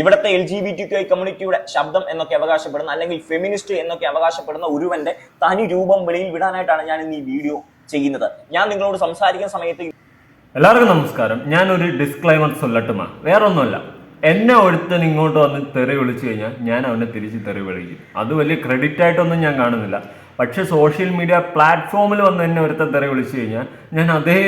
ഇവിടുത്തെ L G B T Q കമ്മ്യൂണിറ്റിയുടെ ശബ്ദം എന്നൊക്കെ അവകാശപ്പെടുന്ന അല്ലെങ്കിൽ ഫെമിനിസ്റ്റ് എന്നൊക്കെ അവകാശപ്പെടുന്ന ഒരുവന്റെ തനി രൂപം വെളിയിൽ വിടാനായിട്ടാണ് ഞാൻ ഇന്ന് ഈ വീഡിയോ ചെയ്യുന്നത്. ഞാൻ നിങ്ങളോട് സംസാരിക്കുന്ന സമയത്ത് എല്ലാവർക്കും നമസ്കാരം. ഞാൻ ഒരു ഡിസ്ക്ലൈമർ സൊല്ലട്ടുമാ വേറൊന്നുമല്ല. എന്നെ ഒരുത്തൻ ഇങ്ങോട്ട് വന്ന് തെറി വിളിച്ചു കഴിഞ്ഞാൽ ഞാൻ അവനെ തിരിച്ച് തെറി വിളിക്കും. അത് വലിയ ക്രെഡിറ്റ് ആയിട്ടൊന്നും ഞാൻ കാണുന്നില്ല. പക്ഷെ സോഷ്യൽ മീഡിയ പ്ലാറ്റ്ഫോമിൽ വന്ന് എന്നെ ഒരുത്തൻ തെറി വിളിച്ചു കഴിഞ്ഞാൽ ഞാൻ അതേ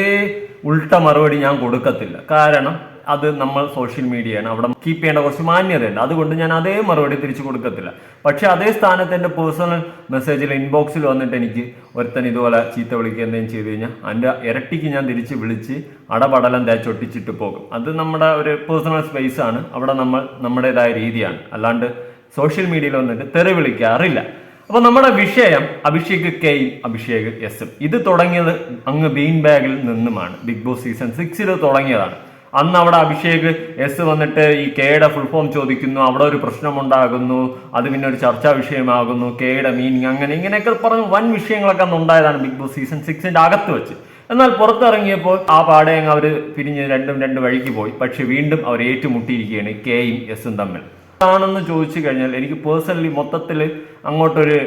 ഉൾട്ട മറുപടി ഞാൻ കൊടുക്കത്തില്ല. കാരണം അത് നമ്മൾ സോഷ്യൽ മീഡിയയാണ് അവിടെ കീപ്പ് ചെയ്യേണ്ട കുറച്ച് മാന്യതയുണ്ട്. അതുകൊണ്ട് ഞാൻ അതേ മറുപടി തിരിച്ചു കൊടുക്കത്തില്ല. പക്ഷെ അതേ സ്ഥാനത്ത് എന്റെ പേഴ്സണൽ മെസ്സേജിൽ ഇൻബോക്സിൽ വന്നിട്ട് എനിക്ക് ഒരുത്തൻ ഇതുപോലെ ചീത്ത വിളിക്കുക എന്തെങ്കിലും ചെയ്തു കഴിഞ്ഞാൽ അതിന്റെ ഇരട്ടിക്ക് ഞാൻ തിരിച്ച് വിളിച്ച് അടപടലം തേച്ചൊട്ടിച്ചിട്ട് പോകും. അത് നമ്മുടെ ഒരു പേഴ്സണൽ സ്പേസ് ആണ്. അവിടെ നമ്മൾ നമ്മുടേതായ രീതിയാണ്. അല്ലാണ്ട് സോഷ്യൽ മീഡിയയിൽ വന്നിട്ട് തെറി വിളിക്കാറില്ല. അപ്പോൾ നമ്മുടെ വിഷയം അഭിഷേക് കെയും അഭിഷേക് എസും ഇത് തുടങ്ങിയത് അങ്ങ് ബീൻ ബാഗിൽ നിന്നുമാണ്. ബിഗ് ബോസ് സീസൺ സിക്സിൽ തുടങ്ങിയതാണ്. അന്ന് അവിടെ അഭിഷേക് എസ് വന്നിട്ട് ഈ കെയുടെ ഫുൾ ഫോം ചോദിക്കുന്നു. അവിടെ ഒരു പ്രശ്നമുണ്ടാകുന്നു. അത് പിന്നെ ഒരു ചർച്ചാ വിഷയമാകുന്നു. കെയുടെ മീനിങ് അങ്ങനെ ഇങ്ങനെയൊക്കെ പറഞ്ഞ് വൻ വിഷയങ്ങളൊക്കെ അന്ന് ഉണ്ടായതാണ് ബിഗ് ബോസ് സീസൺ സിക്സിന്റെ അകത്ത് വെച്ച്. എന്നാൽ പുറത്തിറങ്ങിയപ്പോൾ ആ പാടെ അങ്ങ് അവർ പിരിഞ്ഞ് രണ്ടും രണ്ട് വഴിക്ക് പോയി. പക്ഷെ വീണ്ടും അവർ ഏറ്റുമുട്ടിയിരിക്കുകയാണ് കെയും എസും തമ്മിൽ. ആണെന്ന് ചോദിച്ചു കഴിഞ്ഞാൽ എനിക്ക് പേഴ്സണലി മൊത്തത്തിൽ അങ്ങോട്ടൊരു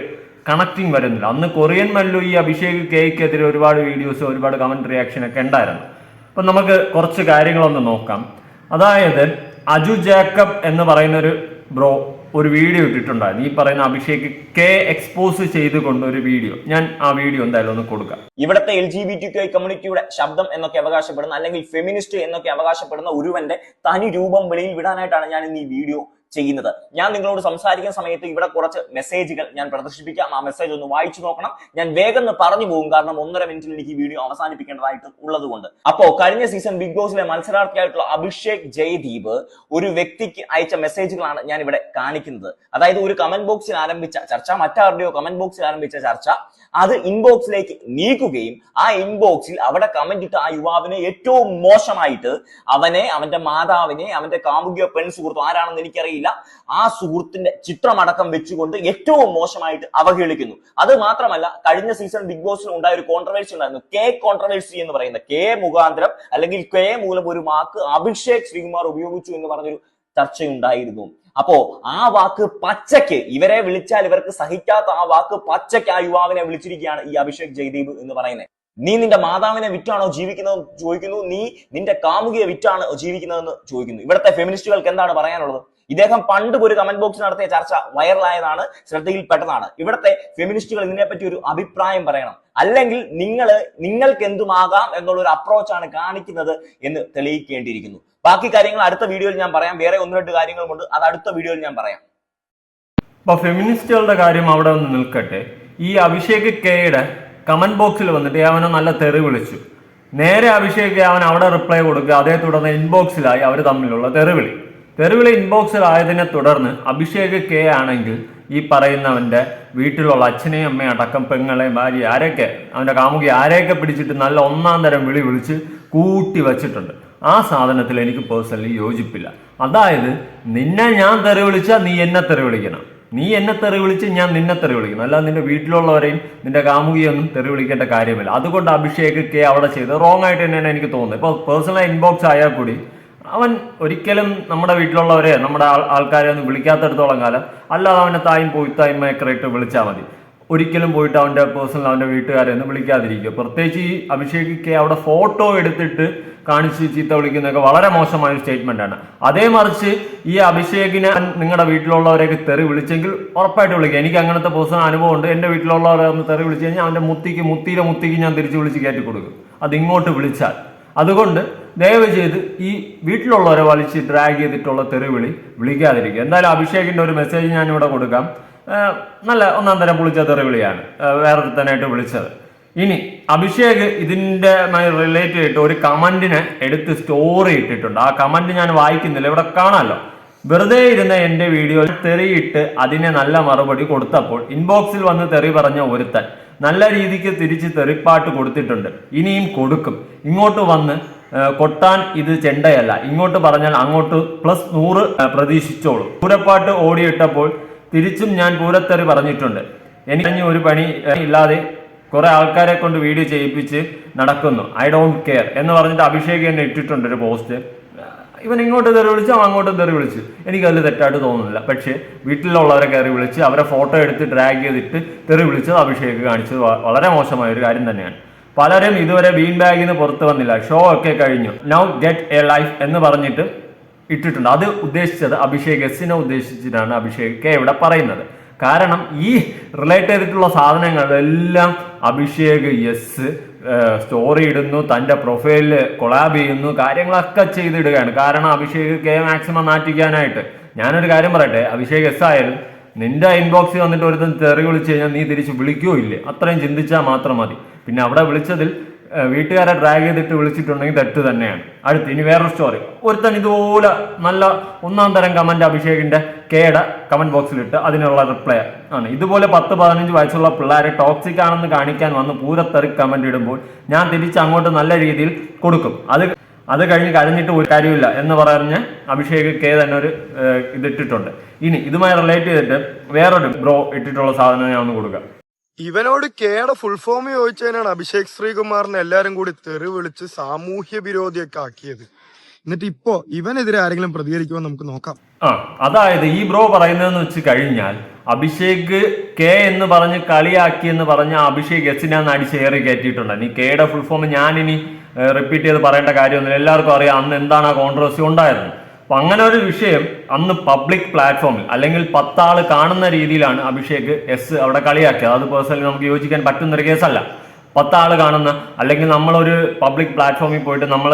കണക്റ്റിംഗ് വരുന്നില്ല. അന്ന് കൊറിയൻ മല്ലു ഈ അഭിഷേക് കേക്കെതിരെ ഒരുപാട് വീഡിയോസ് ഒരുപാട് കമന്റ് റിയാക്ഷൻ ഒക്കെ ഉണ്ടായിരുന്നു. അപ്പം നമുക്ക് കുറച്ച് കാര്യങ്ങളൊന്ന് നോക്കാം. അതായത് അജു ജേക്കബ് എന്ന് പറയുന്ന ഒരു ബ്രോ ഒരു വീഡിയോ ഇട്ടിട്ടുണ്ടായിരുന്നു. ഈ പറയുന്ന അഭിഷേക് കെ എക്സ്പോസ് ചെയ്തുകൊണ്ട് ഒരു വീഡിയോ. ഞാൻ ആ വീഡിയോ എന്തായാലും ഒന്ന് കൊടുക്കാം. ഇവിടുത്തെ L G B T Q കമ്മ്യൂണിറ്റിയുടെ ശബ്ദം എന്നൊക്കെ അവകാശപ്പെടുന്ന അല്ലെങ്കിൽ ഫെമിനിസ്റ്റ് എന്നൊക്കെ അവകാശപ്പെടുന്ന ഒരുവന്റെ തനി രൂപം വെളിയിൽ വിടാനായിട്ടാണ് ഞാൻ ഇന്ന് ഈ വീഡിയോ ചെയ്യുന്നത്. ഞാൻ നിങ്ങളോട് സംസാരിക്കുന്ന സമയത്ത് ഇവിടെ കുറച്ച് മെസ്സേജുകൾ ഞാൻ പ്രദർശിപ്പിക്കാം. ആ മെസ്സേജ് ഒന്ന് വായിച്ചു നോക്കണം. ഞാൻ വേഗം പറഞ്ഞു പോകും. കാരണം ഒന്നര മിനിറ്റിൽ എനിക്ക് വീഡിയോ അവസാനിപ്പിക്കേണ്ടതായിട്ട് ഉള്ളതുകൊണ്ട്. അപ്പോ കഴിഞ്ഞ സീസൺ ബിഗ് ബോസിലെ മത്സരാർത്ഥിയായിട്ടുള്ള അഭിഷേക് ജയദീപ് ഒരു വ്യക്തിക്ക് അയച്ച മെസ്സേജുകളാണ് ഞാൻ ഇവിടെ കാണിക്കുന്നത്. അതായത് ഒരു കമന്റ് ബോക്സിൽ ആരംഭിച്ച ചർച്ച മറ്റാരുടെയോ കമന്റ് ബോക്സിൽ ആരംഭിച്ച ചർച്ച അത് ഇൻബോക്സിലേക്ക് നീക്കുകയും ആ ഇൻബോക്സിൽ അവിടെ കമന്റ് ഇട്ട ആ യുവാവിനെ ഏറ്റവും മോശമായിട്ട് അവനെ അവന്റെ മാതാവിനെ അവന്റെ കാമുകിയോ പെൺ സുഹൃത്തോ ആരാണെന്ന് എനിക്കറിയില്ല. ആ സുഹൃത്തിന്റെ ചിത്രമടക്കം വെച്ചുകൊണ്ട് ഏറ്റവും മോശമായിട്ട് അവഹേളിക്കുന്നു. അത് മാത്രമല്ല കഴിഞ്ഞ സീസൺ ബിഗ് ബോസിൽ ഉണ്ടായ ഒരു കോൺട്രവേഴ്സി ഉണ്ടായിരുന്നു. കെ കോൺട്രവേഴ്സി എന്ന് പറയുന്നത് കെ മുഖാന്തരം അല്ലെങ്കിൽ കെ മൂലം ഒരു വാക്ക് അഭിഷേക് ശ്രീകുമാർ ഉപയോഗിച്ചു എന്ന് പറഞ്ഞൊരു ചർച്ചയുണ്ടായിരുന്നു. അപ്പോ ആ വാക്ക് പച്ചയ്ക്ക് ഇവരെ വിളിച്ചാൽ ഇവർക്ക് സഹിക്കാത്ത ആ വാക്ക് പച്ചയ്ക്ക് ആ യുവാവിനെ വിളിച്ചിരിക്കുകയാണ് ഈ അഭിഷേക് ജയ്ദീപ് എന്ന് പറയുന്നത്. നീ നിന്റെ മാതാവിനെ വിറ്റാണോ ജീവിക്കുന്നതെന്ന് ചോദിക്കുന്നു. നീ നിന്റെ കാമുകിയെ വിറ്റാണ് ജീവിക്കുന്നതെന്ന് ചോദിക്കുന്നു. ഇവിടുത്തെ ഫെമിനിസ്റ്റുകൾക്ക് എന്താണ് പറയാനുള്ളത്? ഇദ്ദേഹം പണ്ട് ഒരു കമന്റ് ബോക്സ് നടത്തിയ ചർച്ച വൈറലായതാണ് ശ്രദ്ധയിൽപ്പെട്ടതാണ്. ഇവിടുത്തെ ഫെമിനിസ്റ്റുകൾ ഇതിനെപ്പറ്റി ഒരു അഭിപ്രായം പറയണം. അല്ലെങ്കിൽ നിങ്ങൾ നിങ്ങൾക്ക് എന്തുമാകാം എന്നുള്ള ഒരു അപ്രോച്ചാണ് കാണിക്കുന്നത് എന്ന് തെളിയിക്കേണ്ടിയിരിക്കുന്നു. ബാക്കി കാര്യങ്ങൾ അടുത്ത വീഡിയോയിൽ ഞാൻ പറയാം. വേറെ ഒന്ന് രണ്ട് കാര്യങ്ങളുമുണ്ട്. അത് അടുത്ത വീഡിയോയിൽ ഞാൻ പറയാം. അപ്പൊ ഫെമിനിസ്റ്റുകളുടെ കാര്യം അവിടെ ഒന്ന് നിൽക്കട്ടെ. ഈ അഭിഷേക് കെയുടെ കമന്റ് ബോക്സിൽ വന്നിട്ട് അവനെ നല്ല തെറി വിളിച്ചു. നേരെ അഭിഷേക് അവൻ അവിടെ റിപ്ലൈ കൊടുക്കുക അതേ തുടർന്ന് ഇൻബോക്സിലായി അവർ തമ്മിലുള്ള തെറിവിളി തെറിവിളി ഇൻബോക്സിലായതിനെ തുടർന്ന് അഭിഷേക് കെ ആണെങ്കിൽ ഈ പറയുന്നവന്റെ വീട്ടിലുള്ള അച്ഛനെയും അമ്മയും അടക്കം പെങ്ങളെ ഭാര്യ ആരെയൊക്കെ അവന്റെ കാമുകി ആരെയൊക്കെ പിടിച്ചിട്ട് നല്ല ഒന്നാം തരം വിളി വിളിച്ച് കൂട്ടി വച്ചിട്ടുണ്ട്. ആ സാധനത്തിൽ എനിക്ക് പേഴ്സണലി യോജിപ്പില്ല. അതായത് നിന്നെ ഞാൻ തെറി വിളിച്ചാൽ നീ എന്നെ തെറി വിളിക്കണം. നീ എന്നെ തെറി വിളിച്ച് ഞാൻ നിന്നെ തെറി വിളിക്കണം. അല്ലാതെ നിന്റെ വീട്ടിലുള്ളവരെയും നിന്റെ കാമുകിയൊന്നും തെറി വിളിക്കേണ്ട കാര്യമില്ല. അതുകൊണ്ട് അഭിഷേക് കെ അവിടെ ചെയ്ത് റോങ് ആയിട്ട് തന്നെയാണ് എനിക്ക് തോന്നുന്നത്. ഇപ്പോൾ പേഴ്സണൽ ഇൻബോക്സ് ആയാൽ കൂടി അവൻ ഒരിക്കലും നമ്മുടെ വീട്ടിലുള്ളവരെ നമ്മുടെ ആൾ ആൾക്കാരെ ഒന്നും വിളിക്കാത്തടത്തോളം കാലം അല്ലാതെ അവന്റെ തായും പോയിത്തായ്മയൊക്കെ ഇട്ട് വിളിച്ചാൽ മതി. ഒരിക്കലും പോയിട്ട് അവന്റെ പേഴ്സണൽ അവന്റെ വീട്ടുകാരെ ഒന്നും വിളിക്കാതിരിക്കുക. പ്രത്യേകിച്ച് ഈ അഭിഷേക് കെ അവിടെ ഫോട്ടോ എടുത്തിട്ട് കാണിച്ച് ചീത്ത വിളിക്കുന്നതൊക്കെ വളരെ മോശമായ ഒരു സ്റ്റേറ്റ്മെന്റ് ആണ്. അതേ മറിച്ച് ഈ അഭിഷേകിനെ നിങ്ങളുടെ വീട്ടിലുള്ളവരെയൊക്കെ തെറി വിളിച്ചെങ്കിൽ ഉറപ്പായിട്ട് വിളിക്കുക എനിക്ക് അങ്ങനത്തെ പേഴ്സണൽ അനുഭവം ഉണ്ട് എന്റെ വീട്ടിലുള്ളവരെ ഒന്ന് തെറി വിളിച്ചു കഴിഞ്ഞാൽ അവന്റെ മുത്തിക്ക് മുത്തിയിലെ മുത്തിക്ക് ഞാൻ തിരിച്ച് വിളിച്ച് കയറ്റി കൊടുക്കും അത് ഇങ്ങോട്ട് വിളിച്ചാൽ. അതുകൊണ്ട് ദയവ് ചെയ്ത് ഈ വീട്ടിലുള്ളവരെ വലിച്ച് ഡ്രാഗ് ചെയ്തിട്ടുള്ള തെറിവിളി വിളിക്കാതിരിക്കുക. എന്തായാലും അഭിഷേകിന്റെ ഒരു മെസ്സേജ് ഞാനിവിടെ കൊടുക്കാം. നല്ല ഒന്നാം തരം പൊളിച്ച തെറിവിളിയാണ്. തന്നെയായിട്ട് വിളിച്ചത്. ഇനി അഭിഷേക് ഇതിന്റെ റിലേറ്റ് ചെയ്തിട്ട് ഒരു കമന്റിനെ എടുത്ത് സ്റ്റോറി ഇട്ടിട്ടുണ്ട്. ആ കമന്റ് ഞാൻ വായിക്കുന്നില്ല. ഇവിടെ കാണാമല്ലോ. വെറുതെ ഇരുന്ന എന്റെ വീഡിയോ തെറിയിട്ട് അതിനെ നല്ല മറുപടി കൊടുത്തപ്പോൾ ഇൻബോക്സിൽ വന്ന് തെറി പറഞ്ഞ ഒരുത്തൻ നല്ല രീതിക്ക് തിരിച്ച് തെറിപ്പാട്ട് കൊടുത്തിട്ടുണ്ട്. ഇനിയും കൊടുക്കും. ഇങ്ങോട്ട് വന്ന് കൊട്ടാൻ ഇത് ചെണ്ടയല്ല. ഇങ്ങോട്ട് പറഞ്ഞാൽ അങ്ങോട്ട് പ്ലസ് നൂറ് പ്രതീക്ഷിച്ചോളൂ. പൂരപ്പാട്ട് ഓടിയിട്ടപ്പോൾ തിരിച്ചും ഞാൻ പൂരത്തെറി പറഞ്ഞിട്ടുണ്ട്. എനിക്ക് ഒരു പണി ഇല്ലാതെ കുറെ ആൾക്കാരെ കൊണ്ട് വീഡിയോ ചെയ്യിപ്പിച്ച് നടക്കുന്നു. ഐ ഡോണ്ട് കെയർ എന്ന് പറഞ്ഞിട്ട് അഭിഷേക് എന്നെ ഇട്ടിട്ടുണ്ട് ഒരു പോസ്റ്റ്. ഇവൻ ഇങ്ങോട്ട് തെറി വിളിച്ചു അവൻ അങ്ങോട്ട് തെറി വിളിച്ചു. എനിക്ക് അതിൽ തെറ്റായിട്ട് തോന്നുന്നില്ല. പക്ഷേ വീട്ടിലുള്ളവരെ കയറി വിളിച്ച് അവരെ ഫോട്ടോ എടുത്ത് ഡ്രാഗ് ചെയ്തിട്ട് തെറി വിളിച്ചത് അഭിഷേക് കാണിച്ചത് വളരെ മോശമായ ഒരു കാര്യം തന്നെയാണ്. പലരും ഇതുവരെ ബീൻ ബാഗിൽ നിന്ന് പുറത്ത് വന്നില്ല. ഷോ ഒക്കെ കഴിഞ്ഞു. നൗ ഗെറ്റ് എ ലൈഫ് എന്ന് പറഞ്ഞിട്ട് ഇട്ടിട്ടുണ്ട്. അത് ഉദ്ദേശിച്ചത് അഭിഷേക് എസിനെ ഉദ്ദേശിച്ചിട്ടാണ് അഭിഷേക് കെ ഇവിടെ പറയുന്നത്. കാരണം ഈ റിലേറ്റ് ചെയ്തിട്ടുള്ള സാധനങ്ങളെല്ലാം അഭിഷേക് എസ് സ്റ്റോറി ഇടുന്നു തന്റെ പ്രൊഫൈലിൽ കൊളാബ് ചെയ്യുന്നു കാര്യങ്ങളൊക്കെ ചെയ്തിടുകയാണ്. കാരണം അഭിഷേക് കെ മാക്സിമം നാറ്റിക്കാനായിട്ട്. ഞാനൊരു കാര്യം പറയട്ടെ അഭിഷേക് എസ് ആയാലും നിന്റെ ഇൻബോക്സിൽ വന്നിട്ട് ഒരുത്തൻ തെറി വിളിച്ചു കഴിഞ്ഞാൽ നീ തിരിച്ച് വിളിക്കുകയോ ഇല്ലേ? അത്രയും ചിന്തിച്ചാൽ മാത്രം മതി. പിന്നെ അവിടെ വിളിച്ചതിൽ വീട്ടുകാരെ ഡ്രാഗ് ചെയ്തിട്ട് വിളിച്ചിട്ടുണ്ടെങ്കിൽ തെറ്റ് തന്നെയാണ്. അടുത്ത് ഇനി വേറൊരു സ്റ്റോറി ഒരുത്തൻ ഇതുപോലെ നല്ല ഒന്നാം തരം കമന്റ് അഭിഷേകിന്റെ കേട കമന്റ് ബോക്സിലിട്ട് അതിനുള്ള റിപ്ലൈ ആണ്. ഇതുപോലെ പത്ത് പതിനഞ്ച് വയസ്സുള്ള പിള്ളേരെ ടോക്സിക് ആണെന്ന് കാണിക്കാൻ വന്ന് പൂരത്തെറി കമന്റ് ഇടുമ്പോൾ ഞാൻ തിരിച്ച് അങ്ങോട്ട് നല്ല രീതിയിൽ കൊടുക്കും. അത് അത് കഴിഞ്ഞ് കഴിഞ്ഞിട്ട് ഒരു കാര്യമില്ല എന്ന് പറഞ്ഞ് അഭിഷേക് കെ തന്നെ ഒരു ഇതിട്ടിട്ടുണ്ട്. ഇനി ഇതുമായി റിലേറ്റ് ചെയ്തിട്ട് വേറൊരു ബ്രോ ഇട്ടിട്ടുള്ള സാധനം ഞാൻ ഒന്ന് കൊടുക്കാം. ഇവനോട് കേടെ ഫുൾ ഫോം ചോദിച്ചതിനാണ് അഭിഷേക് ശ്രീകുമാറിനെ എല്ലാരും കൂടി തെറി വിളിച്ച് സാമൂഹ്യ വിരോധിയൊക്കെ ആക്കിയത്. എന്നിട്ട് ഇപ്പോ ഇവനെതിരെ ആരെങ്കിലും പ്രതികരിക്കുമോ നമുക്ക് നോക്കാം. ആ അതായത് ഈ ബ്രോ പറയുന്നതെന്ന് വെച്ച് കഴിഞ്ഞാൽ അഭിഷേക് കെ എന്ന് പറഞ്ഞ് കളിയാക്കി എന്ന് പറഞ്ഞ അഭിഷേക് എസിനെ അടിച്ച് ഏറി കയറ്റിയിട്ടുണ്ട്. നീ കെയുടെ ഫുൾ ഫോം ഞാനിനി റിപ്പീറ്റ് ചെയ്ത് പറയേണ്ട കാര്യമൊന്നുമില്ല. എല്ലാവർക്കും അറിയാം അന്ന് എന്താണ് ആ കോൺട്രവേഴ്സി ഉണ്ടായിരുന്നത്. അപ്പൊ അങ്ങനെ ഒരു വിഷയം അന്ന് പബ്ലിക് പ്ലാറ്റ്ഫോമിൽ അല്ലെങ്കിൽ പത്താൾ കാണുന്ന രീതിയിലാണ് അഭിഷേക് എസ് അവിടെ കളിയാക്കിയത്. അത് പേഴ്സണലി നമുക്ക് യോജിക്കാൻ പറ്റുന്നൊരു കേസല്ല. പത്താൾ കാണുന്ന അല്ലെങ്കിൽ നമ്മളൊരു പബ്ലിക് പ്ലാറ്റ്ഫോമിൽ പോയിട്ട് നമ്മൾ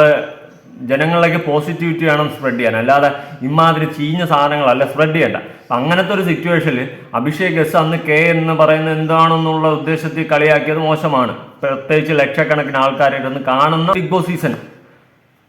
ജനങ്ങളിലേക്ക് പോസിറ്റിവിറ്റി വേണം സ്പ്രെഡ് ചെയ്യാൻ. അല്ലാതെ ഇമാതിരി ചീഞ്ഞ സാധനങ്ങളല്ല സ്പ്രെഡ് ചെയ്യേണ്ട. അപ്പം അങ്ങനത്തെ ഒരു സിറ്റുവേഷനിൽ അഭിഷേക് എസ് അന്ന് കെ എന്ന് പറയുന്നത് എന്താണെന്നുള്ള ഉദ്ദേശത്തിൽ കളിയാക്കിയത് മോശമാണ്. പ്രത്യേകിച്ച് ലക്ഷക്കണക്കിന് ആൾക്കാരായിട്ടൊന്ന് കാണുന്ന ബിഗ് ബോസ് സീസൺ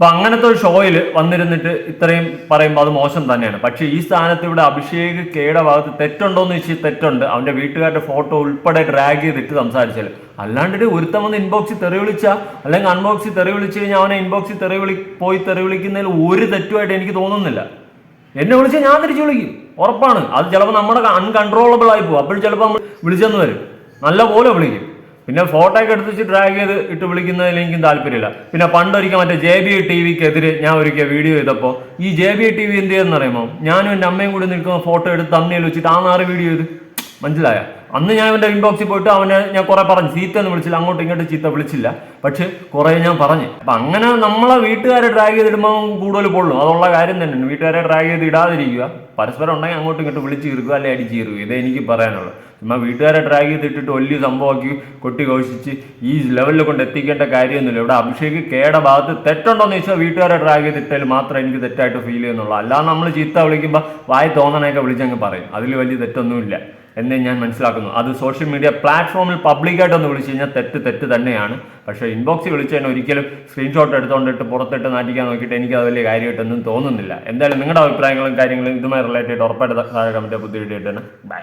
അപ്പൊ അങ്ങനത്തെ ഒരു ഷോയിൽ വന്നിരുന്നിട്ട് ഇത്രയും പറയുമ്പോൾ അത് മോശം തന്നെയാണ്. പക്ഷെ ഈ സ്ഥാനത്ത് ഇവിടെ അഭിഷേക് കെയുടെ ഭാഗത്ത് തെറ്റുണ്ടോ എന്ന് വെച്ചാൽ തെറ്റുണ്ട്. അവന്റെ വീട്ടുകാരുടെ ഫോട്ടോ ഉൾപ്പെടെ ഡ്രാഗ് ചെയ്തിട്ട് സംസാരിച്ചാൽ അല്ലാണ്ട് ഒരുത്തം വന്ന് ഇൻബോക്സിൽ തെറി വിളിച്ച അല്ലെങ്കിൽ അൺബോക്സിൽ തെറി വിളിച്ചു കഴിഞ്ഞാൽ അവനെ ഇൻബോക്സിൽ തെറി വിളി പോയി തെറി വിളിക്കുന്നതിൽ ഒരു തെറ്റുമായിട്ട് എനിക്ക് തോന്നുന്നില്ല. എന്നെ വിളിച്ചാൽ ഞാൻ തിരിച്ചു വിളിക്കും. ഉറപ്പാണ്. അത് ചിലപ്പോൾ നമ്മുടെ അൺകൺട്രോളബിൾ ആയി പോകും. അപ്പോൾ ചിലപ്പോൾ നമ്മൾ വിളിച്ചെന്ന് വരും. നല്ല പോലെ വിളിക്കും. പിന്നെ ഫോട്ടോ ഒക്കെ ഡ്രാഗ് ചെയ്ത് ഇട്ട് വിളിക്കുന്നതിൽ എനിക്കും താല്പര്യമില്ല. പിന്നെ പണ്ടൊരിക്കൽ മറ്റേ ജെ ബി ടി വിക്കെതിരെ ഞാൻ ഒരിക്കൽ വീഡിയോ ചെയ്തപ്പോൾ ഈ ജെ ബി ടി വി എന്ത് ചെയ്യുന്ന അറിയുമോ? ഞാനും എന്റെ അമ്മയും കൂടി നിൽക്കുന്ന ഫോട്ടോ എടുത്ത് തമ്മിൽ വെച്ചിട്ട് ആ നാറ് വീഡിയോ ചെയ്ത്. മനസ്സിലായ? അന്ന് ഞാൻ അവന്റെ ഇൻബോക്സിൽ പോയിട്ട് അവനെ ഞാൻ കുറെ പറഞ്ഞു. ചീത്ത എന്ന് വിളിച്ചില്ല. അങ്ങോട്ടും ഇങ്ങോട്ടും ചീത്ത വിളിച്ചില്ല. പക്ഷെ കുറെ ഞാൻ പറഞ്ഞു. അപ്പൊ അങ്ങനെ നമ്മളെ വീട്ടുകാരെ ഡ്രാഗ് ചെയ്തിടുമ്പോൾ കൂടുതൽ പൊള്ളും. അതുള്ള കാര്യം തന്നെയാണ്. വീട്ടുകാരെ ഡ്രാഗ് ചെയ്ത് ഇടാതിരിക്കുക. പരസ്പരം ഉണ്ടെങ്കിൽ അങ്ങോട്ടും ഇങ്ങോട്ടും വിളിച്ച് കീറുക അല്ലെ അടിച്ച് കീറുക ഇതേ എനിക്ക് പറയാനുള്ളത് ചുമ്മാ വീട്ടുകാരെ ഡ്രാഗ് ചെയ്തിട്ടിട്ട് വലിയ സംഭവമാക്കി കൊട്ടി ഘോഷിച്ച് ഈ ലെവലിൽ കൊണ്ട് എത്തിക്കേണ്ട കാര്യമൊന്നുമില്ല. ഇവിടെ അഭിഷേക് കേട ഭാഗത്ത് തെറ്റുണ്ടോന്ന് ചോദിച്ചാൽ വീട്ടുകാരെ ഡ്രാഗ് ചെയ്തിട്ടാൽ മാത്രമേ എനിക്ക് തെറ്റായിട്ട് ഫീൽ ചെയ്യുന്നുള്ളൂ. അല്ലാതെ നമ്മൾ ചീത്ത വിളിക്കുമ്പോൾ വായി തോന്നണയൊക്കെ വിളിച്ചങ്ങ് പറയും. അതിൽ വലിയ തെറ്റൊന്നുമില്ല. എന്നേ ഞാൻ മനസ്സിലാക്കുന്നു. അത് സോഷ്യൽ മീഡിയ പ്ലാറ്റ്ഫോമിൽ പബ്ലിക്കായിട്ട് ഒന്ന് വിളിച്ചു കഴിഞ്ഞാൽ തെറ്റ് തെറ്റ് തന്നെയാണ്. പക്ഷേ ഇൻബോക്സിൽ വിളിച്ചു കഴിഞ്ഞാൽ ഒരിക്കലും സ്ക്രീൻഷോട്ട് എടുത്തുകൊണ്ടിട്ട് പുറത്തിട്ട് നാട്ടിക്കാൻ നോക്കിയിട്ട് എനിക്ക് അത് വലിയ കാര്യമായിട്ടൊന്നും തോന്നുന്നില്ല. എന്തായാലും നിങ്ങളുടെ അഭിപ്രായങ്ങളും കാര്യങ്ങളും ഇതുമായി റിലേറ്റഡ് ഉറപ്പായിട്ട് താഴെ കമന്റ് പുതിയ വീഡിയോ ബൈ